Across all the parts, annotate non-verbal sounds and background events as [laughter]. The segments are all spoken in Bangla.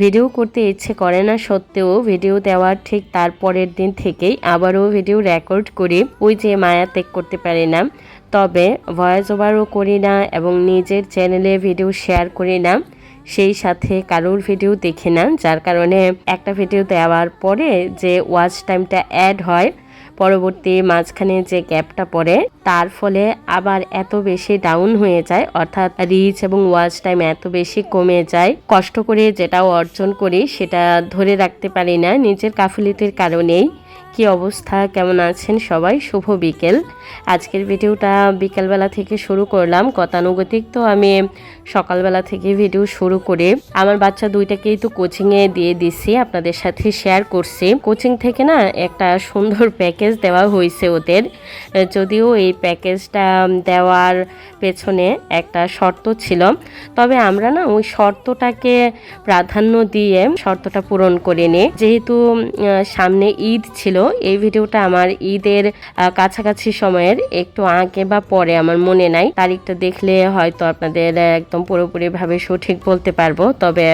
ভিডিও করতে ইচ্ছে করে না সত্ত্বেও ভিডিও দেওয়ার ঠিক তারপরের দিন থেকেই আবারও ভিডিও রেকর্ড করি। ওই যে মায়া ত্যাগ করতে পারি না। তবে ভয়েস ওভারও করি না এবং নিজের চ্যানেলে ভিডিও শেয়ার করি না। সেই সাথে কারোর ভিডিও দেখি না। যার কারণে একটা ভিডিও দেওয়ার পরে যে ওয়াচ টাইমটা অ্যাড হয় পরবর্তী মাঝখানে যে গ্যাপটা পড়ে, তার ফলে আবার এত বেশি ডাউন হয়ে যায়, অর্থাৎ রিচ এবং ওয়াচ টাইম এত বেশি কমে যায়। কষ্ট করে যেটা অর্জন করি, সেটা ধরে রাখতে পারি না, নিজের কাফুলিতির কারণেই। কি অবস্থা? কেমন আছেন সবাই? শুভ বিকেল। আজকের ভিডিওটা বিকেলবেলা থেকে শুরু করলাম। গতানুগতিক তো আমি সকালবেলা থেকে ভিডিও শুরু করে আমার বাচ্চা দুইটাকেই তো কোচিংয়ে দিয়ে দিছি, আপনাদের সাথে শেয়ার করছি। কোচিং থেকে না একটা সুন্দর প্যাকেজ দেওয়া হয়েছে ওদের। যদিও এই প্যাকেজটা দেওয়ার পেছনে একটা শর্ত ছিল। তবে আমরা না ওই শর্তটাকে প্রাধান্য দিয়ে শর্তটা পূরণ করে নিই যেহেতু সামনে ঈদ ছিল এই ভিডিওটা আমার ঈদের কাছাকাছি সময়ের একটু আগে বা পরে আমার মনে নাই। তারিখটা দেখলে হয়তো আপনাদের একদম পুরোপুরিভাবে সঠিক বলতে পারব। তবে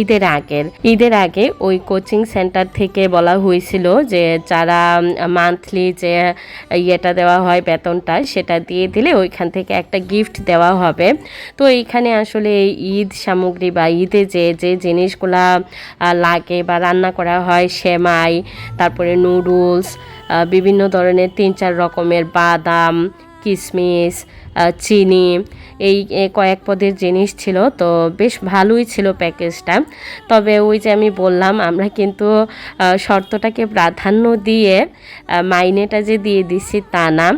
ঈদের আগের, ঈদের আগে ওই কোচিং সেন্টার থেকে বলা হয়েছিল যে যারা মান্থলি যে, ইয়েটা দেওয়া হয় বেতনটা, সেটা দিয়ে দিলে ওইখান থেকে একটা গিফট দেওয়া হবে। তো এইখানে আসলে ঈদ সামগ্রী বা ঈদে যে যে জিনিসগুলা লাগে বা রান্না করা হয়, সেমাই, তারপরে নুডলস বিভিন্ন ধরনের তিন চার রকমের বাদাম কিশমিশ চিনি, এই কয়েক পদের জিনিস ছিল, তো বেশ ভালোই ছিল প্যাকেজটা তবে ওই যে আমি বললাম, আমরা কিন্তু শর্তটাকে প্রাধান্য দিয়ে মাইনেটা যে দিয়ে দিছি তা না।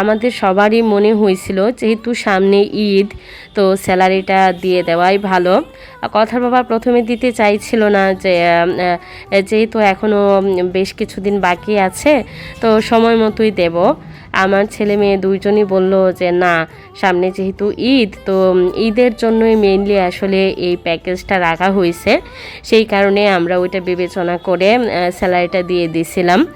আমাদের সবারই মনে হয়েছিল, যেহেতু সামনে ঈদ, তো স্যালারিটা দিয়ে দেওয়াই ভালো। কথার বাবা প্রথমে দিতে চাইছিল না যে যেহেতু এখনও বেশ কিছুদিন বাকি আছে, তো সময় মতোই দেব। আমার ছেলে মেয়ে দুইজনই বলল যে, না, সামনে যেহেতু ঈদ, তো ঈদের জন্যই মেইনলি আসলে এই প্যাকেজটা রাখা হয়েছে সেই কারণে আমরা ওইটা বিবেচনা করে স্যালারিটা দিয়ে দিয়েছিলাম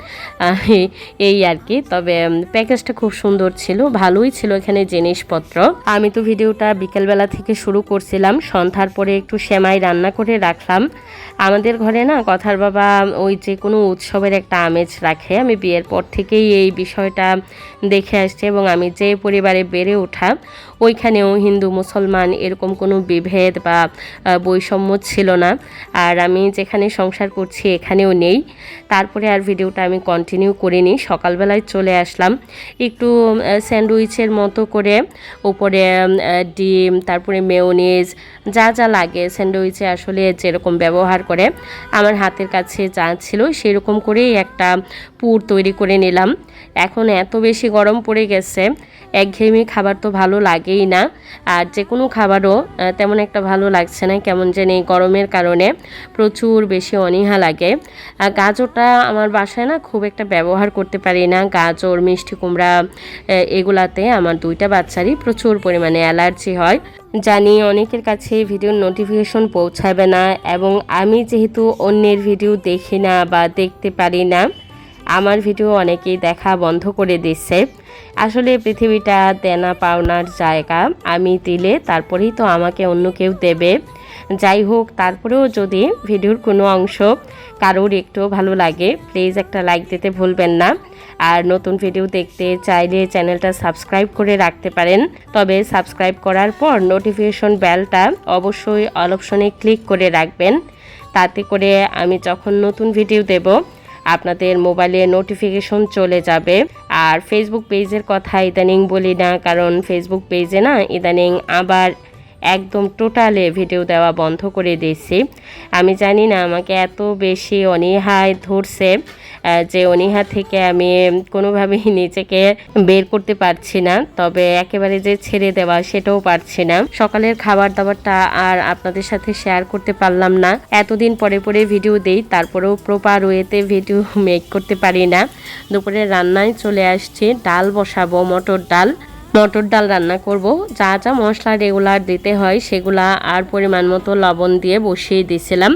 এই- এই আর কি। তবে প্যাকেজটা খুব সুন্দর ছিল, ভালোই ছিল এখানে জিনিসপত্র। আমি তো ভিডিওটা বিকেলবেলা থেকে শুরু করছিলাম। সন্ধ্যার পরে একটু সেমাই রান্না করে রাখলাম। আমাদের ঘরে না কথার বাবা ওই যে কোনো উৎসবের একটা আমেজ রাখে। আমি বিয়ের পর থেকেই এই বিষয়টা দেখে আসছি এবং আমি যে পরিবারে বেড়ে ওঠা ওইখানেও হিন্দু, মুসলমান এরকম কোনো বিভেদ বা বৈষম্য ছিল না। আর আমি যেখানে সংসার করছি এখানেও নেই। তারপরে আর ভিডিওটা আমি কন্টিনিউ করিনি। সকালবেলায় চলে আসলাম। একটু স্যান্ডউইচের মতো করে উপরে ডিম, তারপরে মেয়োনিজ, যা যা লাগে স্যান্ডউইচে আসলে যেরকম ব্যবহার করে। আমার হাতের কাছে যা ছিল সেরকম করেই একটা পুর তৈরি করে নিলাম। এখন এত বেশি গরম পড়ে গেছে, একঘেয়েমি খাবার তো ভালো লাগেই না। আর যে কোনো খাবারও তেমন একটা ভালো লাগছে না, কেমন জানি গরমের কারণে প্রচুর বেশি অনীহা লাগে। আর গাজরটা আমার বাসায় না খুব একটা ব্যবহার করতে পারি না। গাজর, মিষ্টি কুমড়া এগুলাতে আমার দুইটা বাচ্চারই প্রচুর পরিমাণে অ্যালার্জি হয়। জানি অনেকের কাছে ভিডিওর নোটিফিকেশন পৌঁছাবে না, এবং আমি যেহেতু অন্যের ভিডিও দেখি না বা দেখতে পারি না আমার ভিডিও অনেকেই দেখা বন্ধ করে দিচ্ছে আসলে পৃথিবীটা দেনা পাওনার জায়গা। আমি দিলে তারপরেই তো আমাকে অন্য কেউ দেবে। যাই হোক, তারপরেও যদি ভিডিওর কোনো অংশ কারোর একটু ভালো লাগে প্লিজ একটা লাইক দিতে ভুলবেন না। আর নতুন ভিডিও দেখতে চাইলে চ্যানেলটা সাবস্ক্রাইব করে রাখতে পারেন। তবে সাবস্ক্রাইব করার পর নোটিফিকেশন বেলটা অবশ্যই অল অপশনে ক্লিক করে রাখবেন। তাতে করে আমি যখন নতুন ভিডিও দেব আপনাদের মোবাইলে নোটিফিকেশন চলে যাবে। আর ফেসবুক পেজের কথা ইদানিং বলি না, কারণ ফেসবুক পেজে না ইদানিং আবার একদম টোটালে ভিডিও দেওয়া বন্ধ করে দিয়েছি। আমি জানি না, আমাকে এত বেশি অনীহায় ধরছে যে অনীহা থেকে আমি কোনোভাবেই [laughs] নিজেকে বের করতে পারছি না, তবে একেবারে যে ছেড়ে দেওয়া সেটাও পারছি না। সকালের খাবার দাবারটা আর আপনাদের সাথে শেয়ার করতে পারলাম না। এতদিন পরে পরে ভিডিও দেই, তারপরেও প্রপার ওয়েতে ভিডিও [laughs] মেক করতে পারি না। দুপুরে রান্নায় চলে আসছি, ডাল বসাবো, মটর ডাল। মটর ডাল রান্না করব। যা যা মশলা রেগুলার দিতে হয় সেগুলা আর পরিমাণ মতো লবণ দিয়ে বসিয়ে দিয়েছিলাম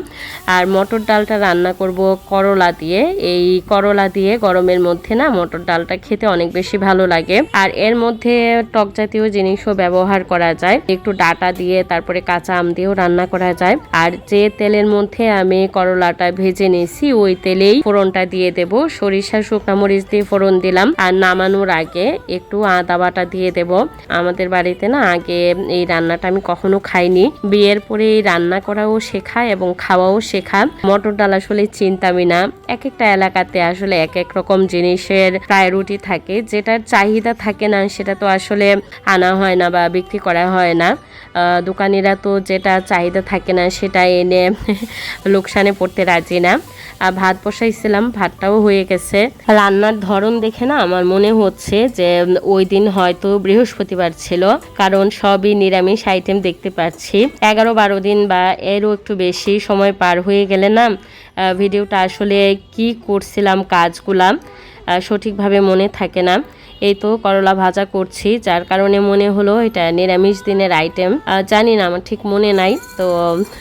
আর মটর ডালটা রান্না করব করলা দিয়ে। এই করলা দিয়ে গরমের মধ্যে না মটর ডালটা খেতে অনেক বেশি ভালো লাগে। আর এর মধ্যে টক জাতীয় জিনিসও ব্যবহার করা যায়। একটু ডাটা দিয়ে তারপরে কাঁচা আম দিয়েও রান্না করা যায়। আর যে তেলের মধ্যে আমি করলাটা ভেজে নিয়েছি, ওই তেলেই ফোড়নটা দিয়ে দেব। সরিষা, শুকনা মরিচ দিয়ে ফোড়ন দিলাম। আর নামানোর আগে একটু আদা বাটা দিয়ে দেব। আমাদের বাড়িতে না আগে এই রান্নাটা আমি কখনো খাইনি। বিয়ের পরে এই রান্না করাও শেখা এবং খাওয়াও শেখা। মটর ডাল আসলে চিন্তামি না। এক একটা এলাকাতে আসলে এক এক রকম জিনিসের প্রায়োরিটি থাকে। যেটার চাহিদা থাকে না সেটা তো আসলে আনা হয় না বা বিক্রি করা হয় না। দোকানিরা তো যেটা চাহিদা থাকে না সেটা এনে [laughs] লোকসানে পড়তে রাজি না। আর ভাত বসাইছিলাম, ভাতটাও হয়ে গেছে। রান্নার ধরন দেখে না আমার মনে হচ্ছে যে ওই দিন হয়তো বৃহস্পতিবার ছিল, কারণ সবই নিরামিষ আইটেম দেখতে পাচ্ছি। এগারো বারো দিন বা এরও একটু বেশি সময় পার হয়ে গেলে না ভিডিওটা আসলে কি করছিলাম কাজগুলাম সঠিকভাবে মনে থাকে না। এই তো করলা ভাজা করছি, যার কারণে মনে হলো এটা নিরামিষ দিনের আইটেম জানি না, আমার ঠিক মনে নাই, তো,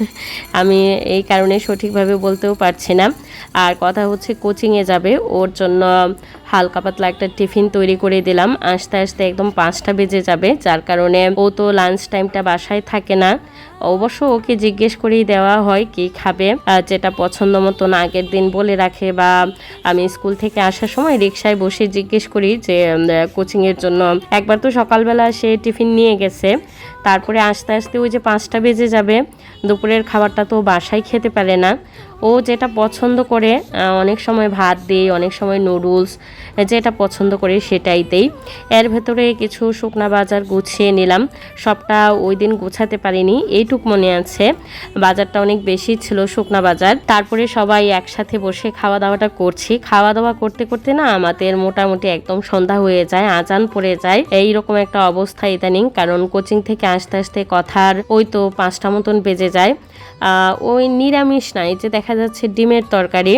[laughs] আমি এই কারণে সঠিকভাবে বলতেও পারছি না। আর কথা হচ্ছে কোচিংয়ে যাবে। ওর জন্য হালকা পাতলা একটা টিফিন তৈরি করে দিলাম। আস্তে আস্তে একদম পাঁচটা বেজে যাবে। যার কারণে ও তো লাঞ্চ টাইমটা বাসায় থাকে না। অবশ্য ওকে জিজ্ঞেস করেই দেওয়া হয় কি খাবে। যেটা পছন্দ মতন আগের দিন বলে রাখে বা আমি স্কুল থেকে আসার সময় রিক্সায় বসে জিজ্ঞেস করি যে কোচিংয়ের জন্য। একবার তো সকালবেলা সে টিফিন নিয়ে গেছে। তারপরে আস্তে আস্তে ওই যে পাঁচটা বেজে যাবে, দুপুরের খাবারটা তো বাসায় খেতে পারে না। ও যেটা পছন্দ করে অনেক সময় ভাত দিই, অনেক সময় নুডলস যেটা পছন্দ করে সেটাই দেই। এর ভেতরে কিছু শুকনা বাজার গুছিয়ে নিলাম। সবটা ওই দিন গুছাতে পারিনি, এইটুক মনে আছে। বাজারটা অনেক বেশি ছিল শুকনা বাজার। তারপরে সবাই একসাথে বসে খাওয়া দাওয়াটা করছি। খাওয়া দাওয়া করতে করতে না আমাদের মোটামুটি একদম সন্ধ্যা হয়ে যায়, আজান পড়ে যায়। এই রকম একটা অবস্থা ইদানিং, কারণ কোচিং থেকে আসতে আস্তে কথার ওই তো পাঁচটা মতন বেজে যায়। ওই নিরামিষ নাই, যে দেখা যাচ্ছে ডিমের তরকারি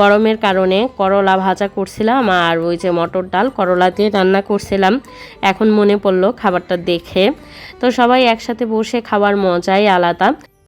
গরমের কারণে করলা ভাজা করছিলাম আর ওই যে মটর ডাল করলা দিয়ে রান্না করছিলাম। এখন মনে পড়ল খাবারটা দেখে। তো সবাই একসাথে বসে খাওয়ার মজাই আলাদা।